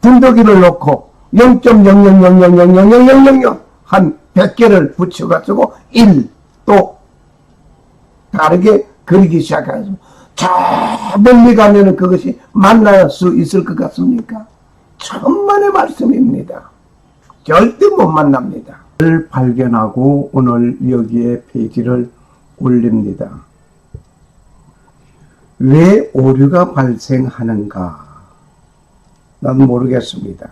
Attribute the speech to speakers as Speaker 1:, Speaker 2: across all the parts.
Speaker 1: 분더기를 놓고 0.0000000000 한 100개를 붙여가지고 1 또 다르게 그리기 시작해서 저 멀리 가면은 그것이 만날 수 있을 것 같습니까? 천만의 말씀입니다. 절대 못 만납니다. 를 발견하고 오늘 여기에 페이지를 올립니다. 왜 오류가 발생하는가? 난 모르겠습니다.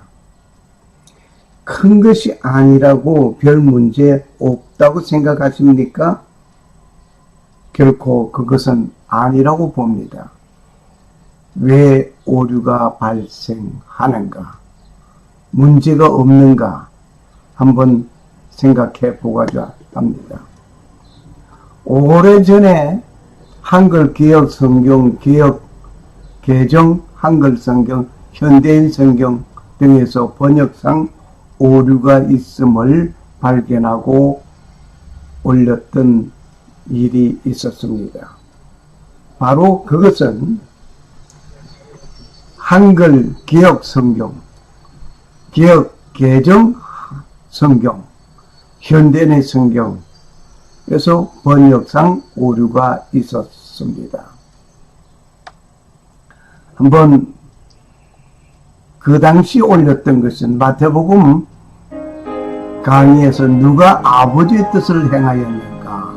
Speaker 1: 큰 것이 아니라고 별 문제 없다고 생각하십니까? 결코 그것은 아니라고 봅니다. 왜 오류가 발생하는가? 문제가 없는가? 한번 생각해 보고자 합니다. 오래전에 한글 기억 성경, 기억 개정, 한글 성경, 현대인 성경 등에서 번역상 오류가 있음을 발견하고 올렸던 일이 있었습니다. 바로 그것은 한글 기억 성경, 기억 개정 성경, 현대의 성경에서 번역상 오류가 있었습니다. 한번 그 당시 올렸던 것은 마태복음 강의에서 누가 아버지의 뜻을 행하였는가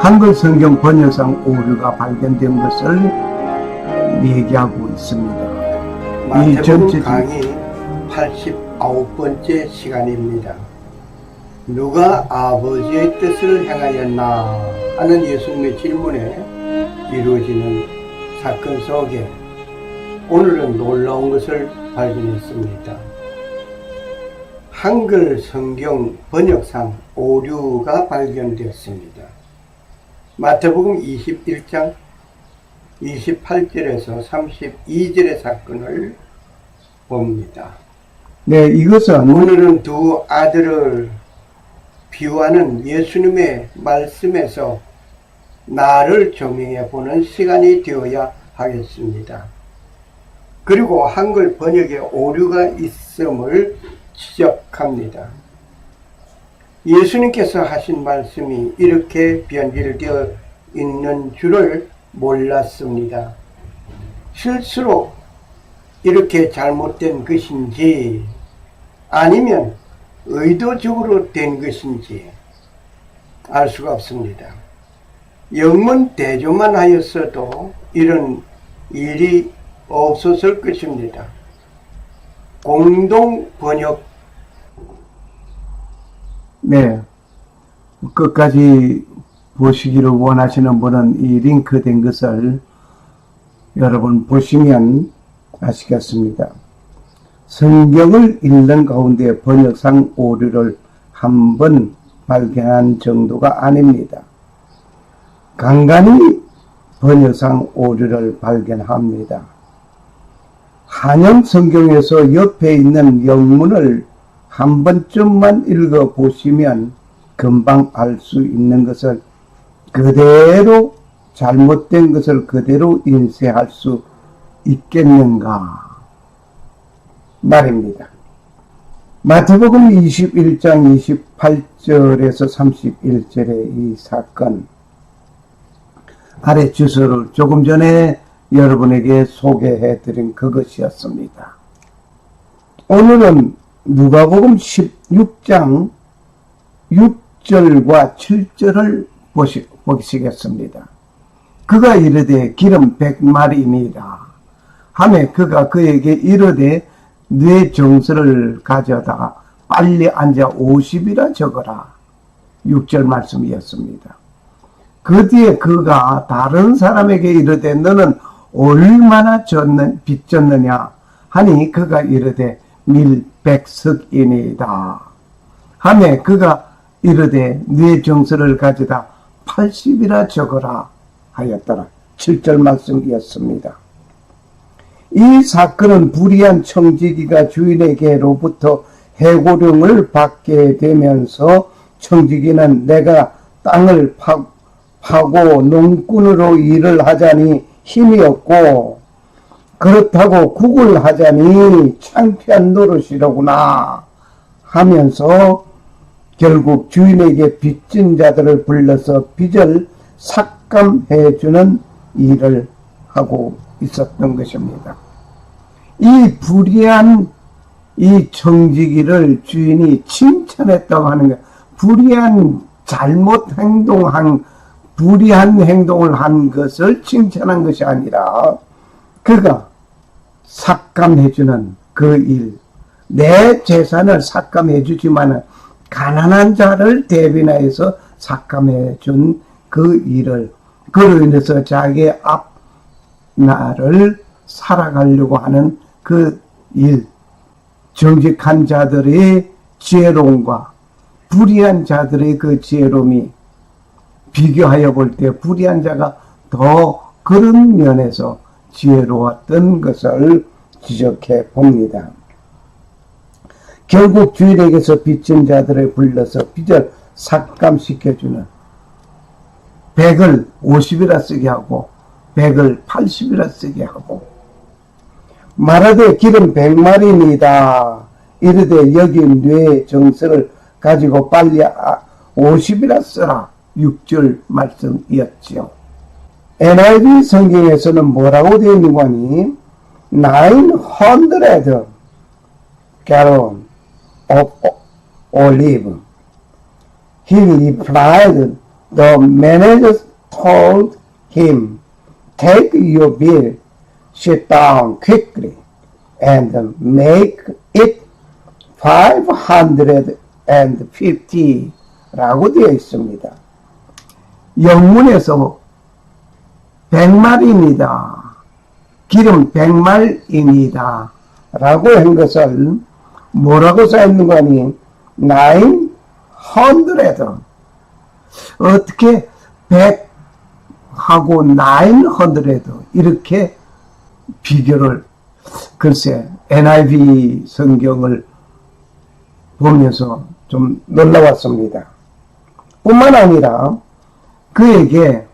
Speaker 1: 한글 성경 번역상 오류가 발견된 것을 얘기하고 있습니다. 이 전체
Speaker 2: 강의 89번째 시간입니다. 누가 아버지의 뜻을 행하였나 하는 예수님의 질문에 이루어지는 사건 속에 오늘은 놀라운 것을 발견했습니다. 한글 성경 번역상 오류가 발견되었습니다. 마태복음 21장 28절에서 32절의 사건을 봅니다.
Speaker 1: 네, 이것은
Speaker 2: 오늘은 두 아들을 비유하는 예수님의 말씀에서 나를 조명해 보는 시간이 되어야 하겠습니다. 그리고 한글 번역에 오류가 있음을 지적합니다. 예수님께서 하신 말씀이 이렇게 변질되어 있는 줄을 몰랐습니다. 실수로 이렇게 잘못된 것인지 아니면 의도적으로 된 것인지 알 수가 없습니다. 영문 대조만 하였어도 이런 일이 없었을 것입니다. 공동 번역
Speaker 1: 네. 끝까지 보시기를 원하시는 분은 이 링크 된 것을 여러분 보시면 아시겠습니다. 성경을 읽는 가운데 번역상 오류를 한 번 발견한 정도가 아닙니다. 간간히 번역상 오류를 발견합니다. 한영 성경에서 옆에 있는 영문을 한 번쯤만 읽어 보시면 금방 알 수 있는 것을 그대로 잘못된 것을 그대로 인쇄할 수 있겠는가 말입니다. 마태복음 21장 28절에서 31절의 이 사건 아래 주소를 조금 전에 여러분에게 소개해 드린 그것이었습니다. 오늘은 누가복음 16장 6절과 7절을 보시, 보시겠습니다. 그가 이르되 기름 백마리니라 하매 그가 그에게 이르되 뇌 정서를 가져다 빨리 앉아 50이라 적어라 6절 말씀이었습니다. 그 뒤에 그가 다른 사람에게 이르되 너는 얼마나 졌는, 빚졌느냐 하니 그가 이르되 밀백석이니다 하매 그가 이르되 네 정서를 가져다 80이라 적어라 하였더라. 7절 말씀이었습니다. 이 사건은 불의한 청지기가 주인에게로부터 해고령을 받게 되면서 청지기는 내가 땅을 파, 파고 농꾼으로 일을 하자니 힘이 없고 그렇다고 국을 하자니 창피한 노릇이로구나 하면서 결국 주인에게 빚진 자들을 불러서 빚을 삭감해 주는 일을 하고 있었던 것입니다. 이 불의한 이 정직이를 주인이 칭찬했다고 하는 것, 불의한 잘못 행동한, 불의한 행동을 한 것을 칭찬한 것이 아니라 그가 삭감해주는 그 일, 내 재산을 삭감해주지만은 가난한 자를 대변하여서 삭감해준 그 일을 그로 인해서 자기의 앞 나를 살아가려고 하는 그 일, 정직한 자들의 지혜로움과 불의한 자들의 그 지혜로움이 비교하여 볼 때 불의한 자가 더 그런 면에서 지혜로웠던 것을 지적해 봅니다. 결국 주인에게서 빚진 자들을 불러서 빚을 삭감시켜주는 100을 50이라 쓰게 하고 100을 80이라 쓰게 하고 말하되 길은 100마리니다 이르되 여기 뇌 정서를 가지고 빨리 50이라 쓰라 6절 말씀이었지요. NIV 성경에서는 뭐라고 되어 있는 거니? 900 gallon of olive. He replied, the manager told him, take your bill, sit down quickly, and make it 550 라고 되어 있습니다. 영문에서 백말입니다. 기름 백말입니다. 라고 한 것을 뭐라고 써있는 거니? 900. 어떻게 100하고 900 이렇게 비교를 글쎄 NIV 성경을 보면서 좀 놀라웠습니다. 뿐만 아니라 그에게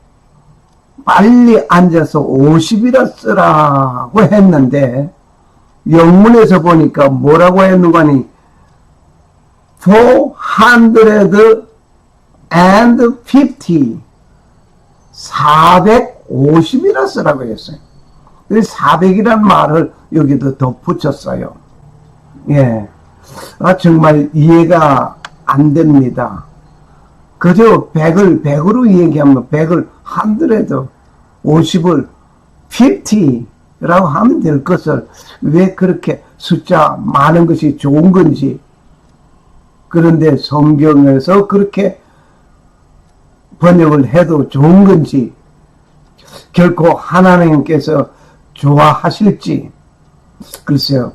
Speaker 1: 빨리 앉아서 50이라 쓰라고 했는데 영문에서 보니까 뭐라고 했는가니 450 450이라 쓰라고 했어요. 그래서 400이란 말을 여기도 덧붙였어요. 예. 아, 정말 이해가 안 됩니다. 그저 100을 100으로 얘기하면 100을 100, 50을 50라고 하면 될 것을 왜 그렇게 숫자 많은 것이 좋은 건지 그런데 성경에서 그렇게 번역을 해도 좋은 건지 결코 하나님께서 좋아하실지 글쎄요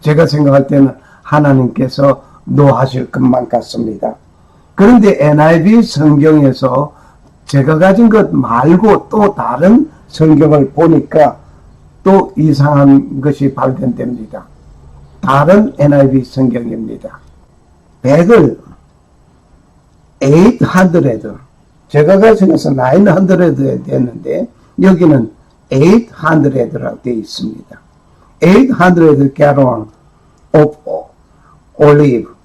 Speaker 1: 제가 생각할 때는 하나님께서 노하실 것만 같습니다. 그런데 NIV 성경에서 제가 가진 것 말고 또 다른 성경을 보니까 또 이상한 것이 발견됩니다. 다른 NIV 성경입니다. 100을 800, 제가 가진 것은 900에 됐는데 여기는 800라고 되어 있습니다. 800 gallon of olive.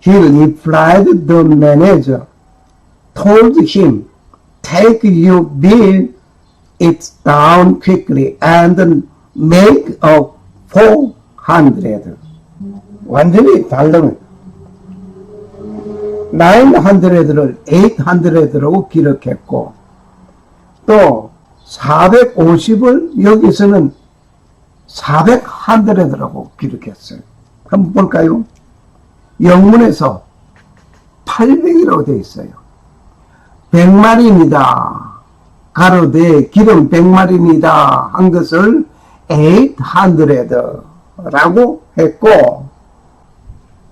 Speaker 1: He replied, the manager told him, take your bill it down quickly and make a 400. 완전히 다른 900를 800으로 기록했고 또 450을 여기서는 400한드레드라고 기록했어요. 한번 볼까요? 영문에서 800이라고 되어 있어요. 100마리입니다. 가로되 기름 100마리입니다. 한 것을 800라고 했고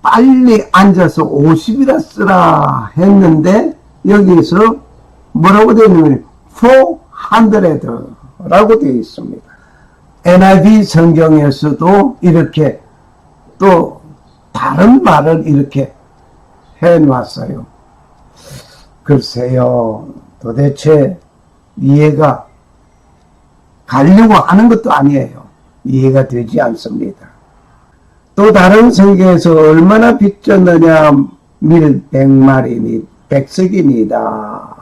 Speaker 1: 빨리 앉아서 50이라 쓰라 했는데 여기서 뭐라고 되어 있냐면 400라고 되어 있습니다. NIV 성경에서도 이렇게 또 다른 말을 이렇게 해 놨어요. 글쎄요, 도대체 이해가 가려고 하는 것도 아니에요. 이해가 되지 않습니다. 또 다른 성경에서 얼마나 빚졌느냐 밀 백마리니 백석입니다.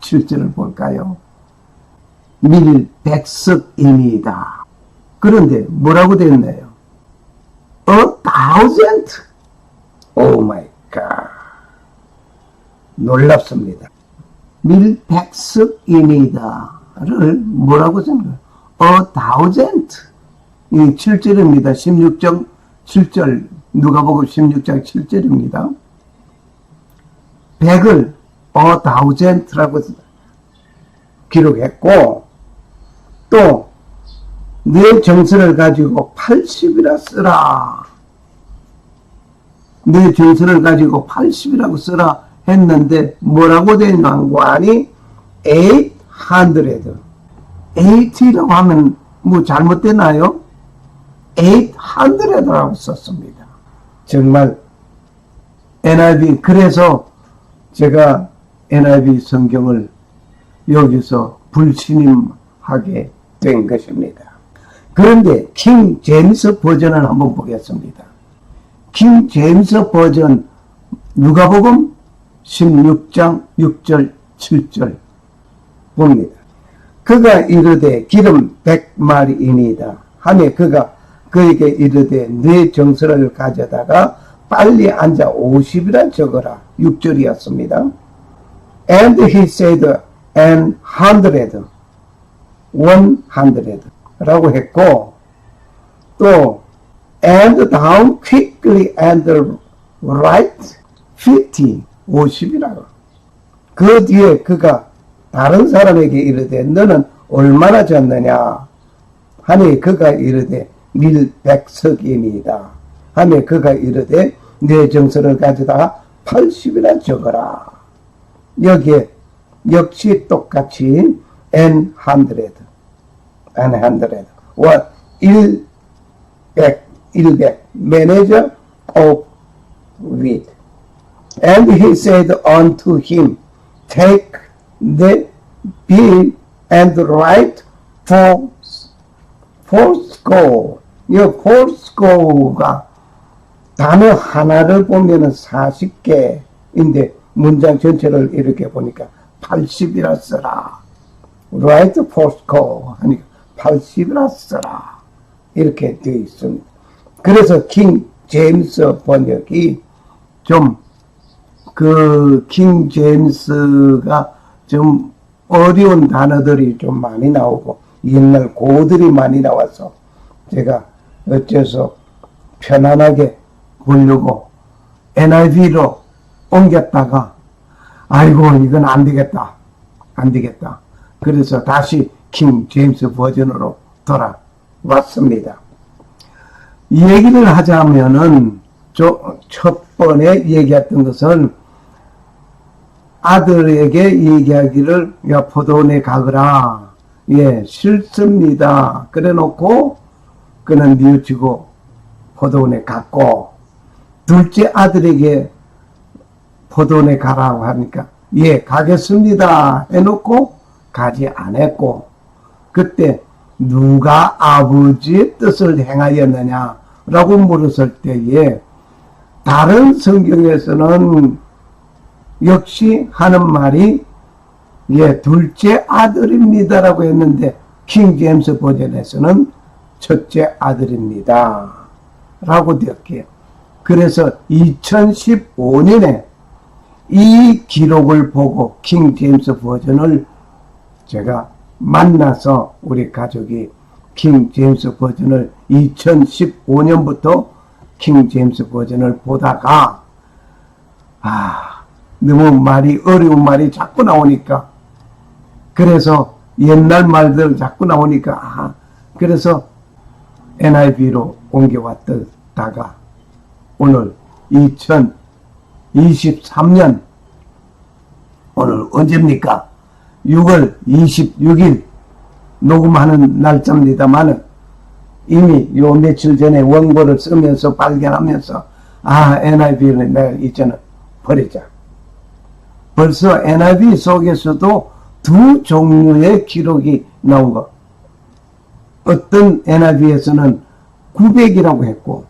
Speaker 1: 7절을 볼까요? 밀 백석입니다. 그런데 뭐라고 됐나요? Thousand. 오 마이 갓. 놀랍습니다. 밀백석입니다를 뭐라고 생각해요? A thousand. 이 7절입니다. 16장 7절 누가복음 16장 7절입니다. 100을 a thousand라고 기록했고 또 내 정서를 가지고 80이라 쓰라. 내 정서를 가지고 80이라고 쓰라 했는데 뭐라고 되냐고 하니 800. 80이라고 하면 뭐 잘못되나요? 800이라고 썼습니다. 정말 NIV 그래서 제가 NIV 성경을 여기서 불신임하게 된 것입니다. 그런데 킹 제임스 버전을 한번 보겠습니다. 킹 제임스 버전 누가복음 16장 6절 7절 봅니다. 그가 이르되 기름 백마리이니다 하며 그가 그에게 이르되 내 정서를 가져다가 빨리 앉아 50이라 적어라 6절이었습니다. And he said and hundred one hundred 라고 했고 또 and down quickly and right 50, 50이라고. 그 뒤에 그가 다른 사람에게 이르되 너는 얼마나 졌느냐 하니 그가 이르되 밀백석입니다. 하며 그가 이르되 내 정서를 가져다가 80이나 적어라. 여기에 역시 똑같이 n 100, n 100, 와 100, Ilbe, manager of wheat. And he said unto him, Take the bill and write for fourscore. 이 fourscore가 단어 하나를 보면은 40개인데 문장 전체를 이렇게 보니까 80이라 쓰라. write fourscore 하니까 80이라 쓰라. 이렇게 되어 있습니다. 그래서 킹 제임스 번역이 좀, 그, 킹 제임스가 좀 어려운 단어들이 좀 많이 나오고, 옛날 고들이 많이 나와서 제가 어째서 편안하게 보려고 NIV로 옮겼다가, 아이고, 이건 안 되겠다. 안 되겠다. 그래서 다시 킹 제임스 버전으로 돌아왔습니다. 이 얘기를 하자면은 저첫 번에 얘기했던 것은 아들에게 얘기하기를 야 포도원에 가거라. 예 싫습니다. 그래 놓고 그는 뉘우치고 포도원에 갔고 둘째 아들에게 포도원에 가라고 하니까 예 가겠습니다. 해놓고 가지 않았고 그때 누가 아버지의 뜻을 행하였느냐 라고 물었을 때에 다른 성경에서는 역시 하는 말이 예 둘째 아들입니다 라고 했는데 킹 제임스 버전에서는 첫째 아들입니다 라고 되었기에 그래서 2015년에 이 기록을 보고 킹 제임스 버전을 제가 만나서 우리 가족이 킹 제임스 버전을 2015년부터 킹 제임스 버전을 보다가 아 너무 말이 어려운 말이 자꾸 나오니까 그래서 옛날 말들 자꾸 나오니까 아 그래서 NIV로 옮겨왔다가 오늘 2023년 오늘 언제입니까? 6월 26일 녹음하는 날짜입니다만은 이미 요 며칠 전에 원고를 쓰면서 발견하면서 아 NIV를 내가 이제는 버리자. 벌써 NIV 속에서도 두 종류의 기록이 나온 거. 어떤 NIV에서는 900이라고 했고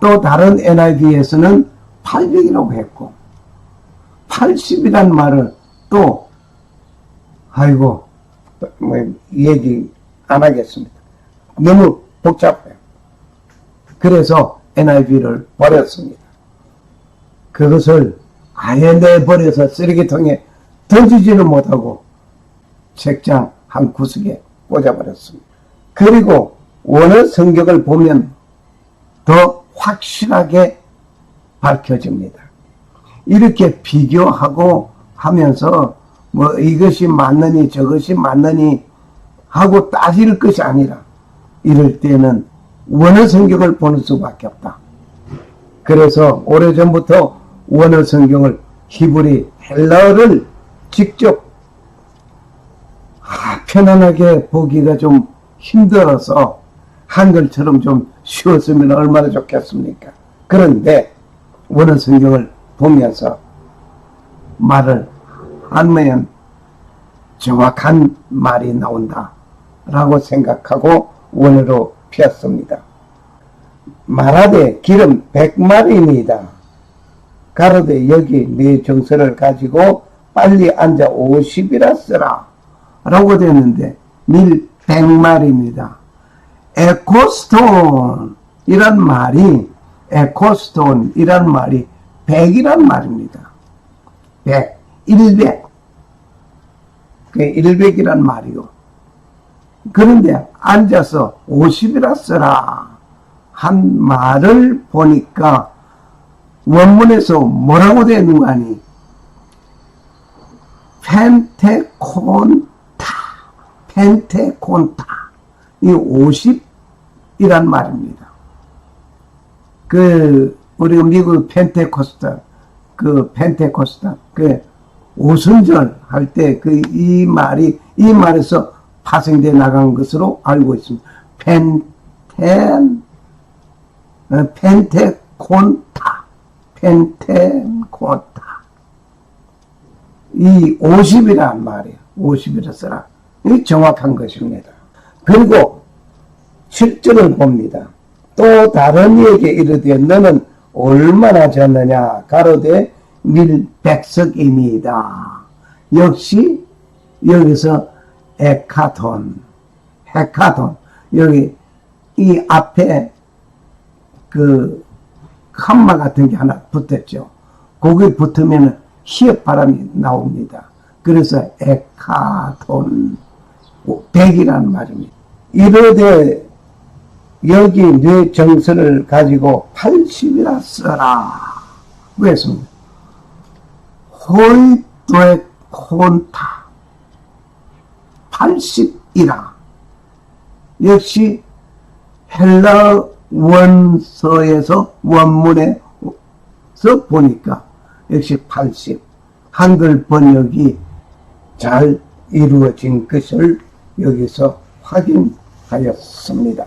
Speaker 1: 또 다른 NIV에서는 800이라고 했고 80이란 말을 또 아이고 뭐 얘기 안 하겠습니다. 너무 복잡해요. 그래서 NIV를 버렸습니다. 그것을 아예 내버려서 쓰레기통에 던지지는 못하고 책장 한 구석에 꽂아버렸습니다. 그리고 원어 성경을 보면 더 확실하게 밝혀집니다. 이렇게 비교하고 하면서 뭐 이것이 맞느니 저것이 맞느니 하고 따질 것이 아니라 이럴 때는 원어 성경을 보는 수밖에 없다. 그래서 오래전부터 원어 성경을 히브리 헬라어를 직접 아, 편안하게 보기가 좀 힘들어서 한글처럼 좀 쉬웠으면 얼마나 좋겠습니까? 그런데 원어 성경을 보면서 말을 하면 정확한 말이 나온다 라고 생각하고 원어로 피었습니다. 말하되 기름 백마리입니다. 가로되 여기 네 정서를 가지고 빨리 앉아 50이라 쓰라 라고 되는데 밀 100마리입니다. 에코스톤 이란 말이 에코스톤 이란 말이 100이란 말입니다. 100, 100. 그 100이란 말이요. 그런데 앉아서 50이라 쓰라 한 말을 보니까 원문에서 뭐라고 되어 있는 거 아니? 펜테콘타, 펜테콘타. 이 50이란 말입니다. 그, 우리가 미국 펜테코스타, 그 펜테코스타, 그 오순절 할 때 그 이 말이, 이 말에서 파생돼 나간 것으로 알고 있습니다. 펜텐, 어, 펜테콘타, 펜테콘타. 이 50이란 말이에요. 50이라 써라. 이 정확한 것입니다. 그리고 실전을 봅니다. 또 다른 이에게 이르되 너는 얼마나 졌느냐 가로되 밀백석입니다. 역시 여기서 에카톤, 헤카톤 여기 이 앞에 그 칸마 같은 게 하나 붙었죠. 거기 붙으면 희역 바람이 나옵니다. 그래서 에카톤 백이라는 말입니다. 이르되 여기 뇌 정서를 가지고 80이라 써라. 그랬습니다. 호이도의 콘타 80이라. 역시 헬라 원서에서 원문에서 보니까 역시 80 한글 번역이 잘 이루어진 것을 여기서 확인하였습니다.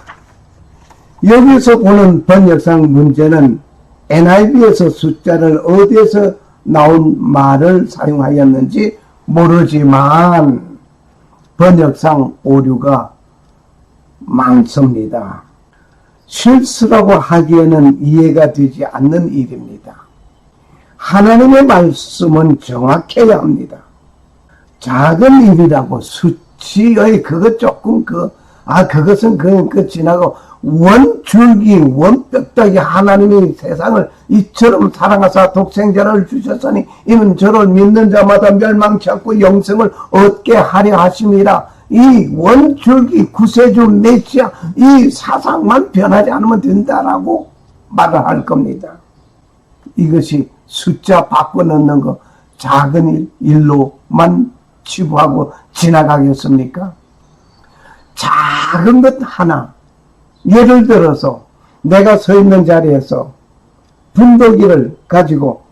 Speaker 1: 여기서 보는 번역상 문제는 NIV에서 숫자를 어디에서 나온 말을 사용하였는지 모르지만 번역상 오류가 많습니다. 실수라고 하기에는 이해가 되지 않는 일입니다. 하나님의 말씀은 정확해야 합니다. 작은 일이라고 수치의 그것 조금 그, 아, 그것은 그, 그 지나고 원줄기, 원뼈다기 하나님이 세상을 이처럼 사랑하사 독생자를 주셨으니 이는 저를 믿는 자마다 멸망치 않고 영생을 얻게 하려 하심이라. 이 원줄기 구세주 메시아 이 사상만 변하지 않으면 된다라고 말을 할 겁니다. 이것이 숫자 바꿔 넣는 거 작은 일, 일로만 치부하고 지나가겠습니까? 작은 것 하나 예를 들어서 내가 서 있는 자리에서 분도기를 가지고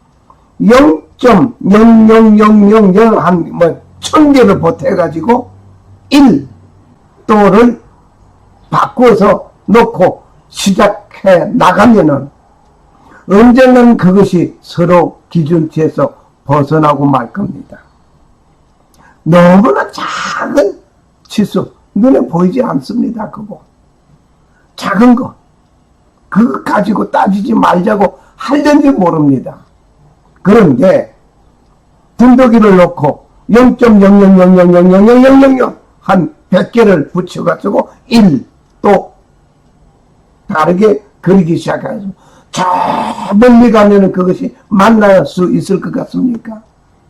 Speaker 1: 0.00000한뭐 천 개를 보태 가지고 1 또를 바꿔서 놓고 시작해 나가면은 언젠간 그것이 서로 기준치에서 벗어나고 말 겁니다. 너무나 작은 치수, 눈에 보이지 않습니다. 그거. 작은 거. 그거 가지고 따지지 말자고 할는지 모릅니다. 그런데 분도기를 놓고 0.00000000000한 100개를 붙여가지고 1 또 다르게 그리기 시작하죠. 저 멀리 가면은 그것이 만날 수 있을 것 같습니까?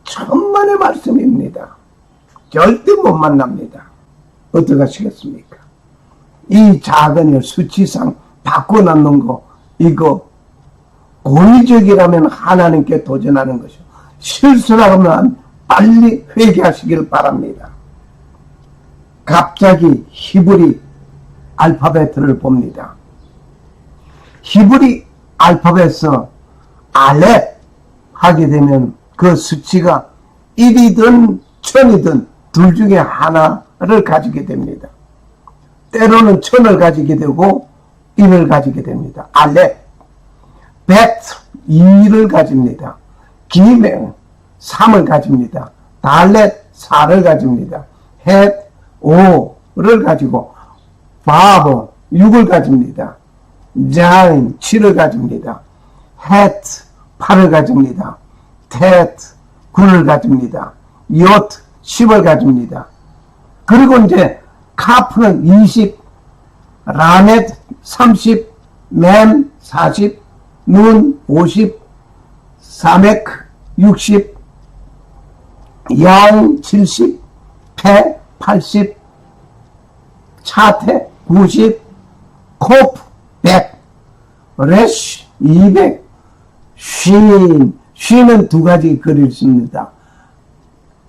Speaker 1: 천만의 말씀입니다. 절대 못 만납니다. 어떻게 하시겠습니까? 이 작은 일 수치상 바꿔놓는 거, 이거 고의적이라면 하나님께 도전하는 것이요. 실수라면 빨리 회개하시길 바랍니다. 갑자기 히브리 알파벳을 봅니다. 히브리 알파벳에서 알렙 하게 되면 그 수치가 1이든 1000이든 둘 중에 하나 를 가지게 됩니다. 때로는 1000을 가지게 되고 1을 가지게 됩니다. 알렙, 벳, 2를 가집니다. 기명, 3을 가집니다. 달렛, 4를 가집니다. 헷, 5를 가지고 바보, 6을 가집니다. 자인, 7을 가집니다. 헷, 8을 가집니다. 텟, 9를 가집니다. 옅, 10을 가집니다. 그리고 이제 카프는 20, 라멧 30, 맴 40, 눈 50, 사맥 60, 양 70, 폐 80, 차태 90, 코프 100, 레쉬 200, 쉰, 쉰은 두 가지 그릴 수 있습니다.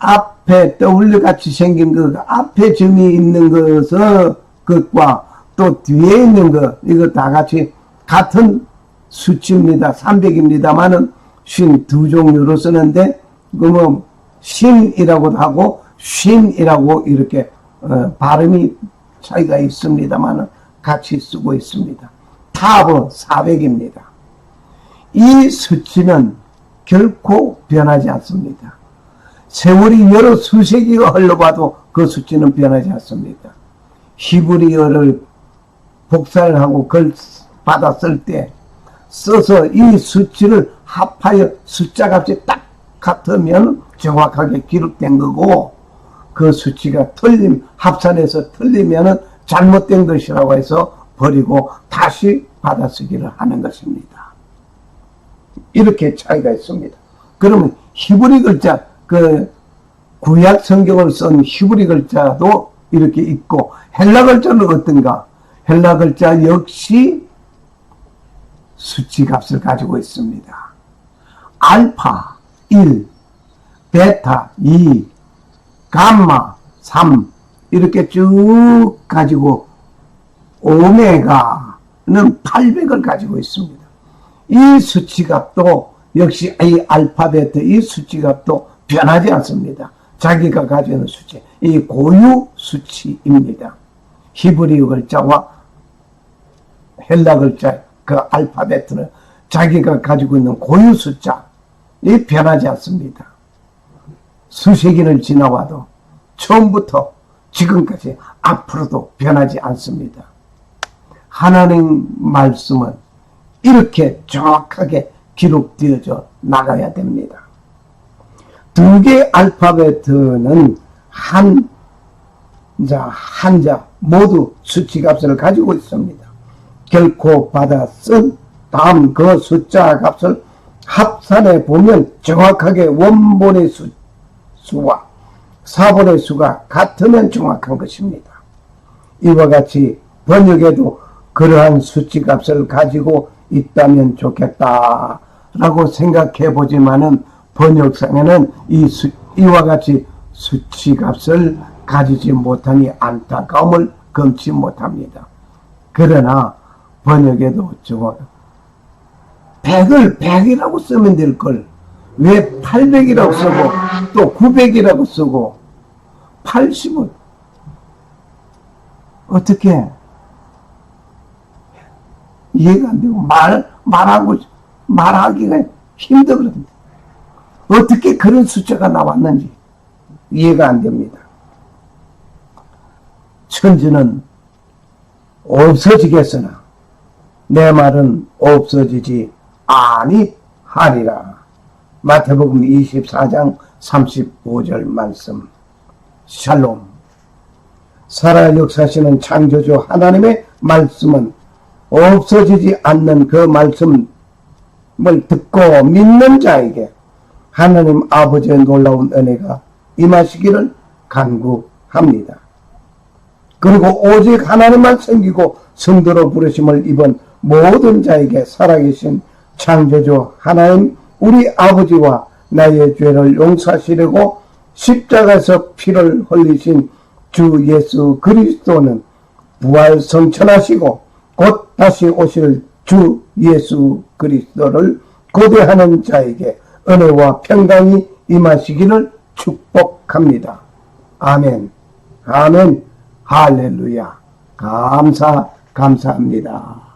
Speaker 1: 앞 에 떠올려 같이 생긴 그 앞에 점이 있는 것은 것과 또 뒤에 있는 것 이거 다 같이 같은 수치입니다. 300입니다만은 쉰두 종류로 쓰는데 그뭐 신이라고도 하고 쉰이라고 이렇게 어, 발음이 차이가 있습니다만은 같이 쓰고 있습니다. 탑은 400입니다. 이 수치는 결코 변하지 않습니다. 세월이 여러 수세기가 흘러봐도 그 수치는 변하지 않습니다. 히브리어를 복사를 하고 글 받았을 때 써서 이 수치를 합하여 숫자 값이 딱 같으면 정확하게 기록된 거고 그 수치가 틀림 합산해서 틀리면은 잘못된 것이라고 해서 버리고 다시 받아쓰기를 하는 것입니다. 이렇게 차이가 있습니다. 그러면 히브리 글자 그 구약 성경을 쓴 히브리 글자도 이렇게 있고 헬라 글자는 어떤가? 헬라 글자 역시 수치 값을 가지고 있습니다. 알파 1, 베타 2, 감마 3 이렇게 쭉 가지고 오메가는 800을 가지고 있습니다. 이 수치값도 역시 이 알파벳 이 수치값도 변하지 않습니다. 자기가 가지고 있는 수치, 이 고유 수치입니다. 히브리어 글자와 헬라 글자 그 알파벳은 자기가 가지고 있는 고유 숫자 이 변하지 않습니다. 수세기를 지나와도 처음부터 지금까지 앞으로도 변하지 않습니다. 하나님 말씀은 이렇게 정확하게 기록되어져 나가야 됩니다. 두 개 알파벳은 한 자, 한자 모두 수치값을 가지고 있습니다. 결코 받아 쓴 다음 그 숫자 값을 합산해 보면 정확하게 원본의 수, 수와 사본의 수가 같으면 정확한 것입니다. 이와 같이 번역에도 그러한 수치 값을 가지고 있다면 좋겠다라고 생각해 보지만은 번역상에는 이 수, 이와 같이 수치 값을 가지지 못하니 안타까움을 금치 못합니다. 그러나 번역에도 저거 100을 100이라고 쓰면 될 걸 왜 800이라고 쓰고 또 900이라고 쓰고 80은 어떻게 이해가 안 되고 말 말하고 말하기가 힘들거든요. 어떻게 그런 숫자가 나왔는지 이해가 안 됩니다. 천지는 없어지겠으나 내 말은 없어지지 아니하리라. 마태복음 24장 35절 말씀. 샬롬. 살아 역사시는 창조주 하나님의 말씀은 없어지지 않는 그 말씀을 듣고 믿는 자에게 하나님 아버지의 놀라운 은혜가 임하시기를 간구합니다. 그리고 오직 하나님만 섬기고 성도로 부르심을 입은 모든 자에게 살아계신 창조주 하나님 우리 아버지와 나의 죄를 용서하시려고 십자가에서 피를 흘리신 주 예수 그리스도는 부활 성천하시고 곧 다시 오실 주 예수 그리스도를 고대하는 자에게 은혜와 평강이 임하시기를 축복합니다. 아멘. 아멘. 할렐루야. 감사, 감사합니다.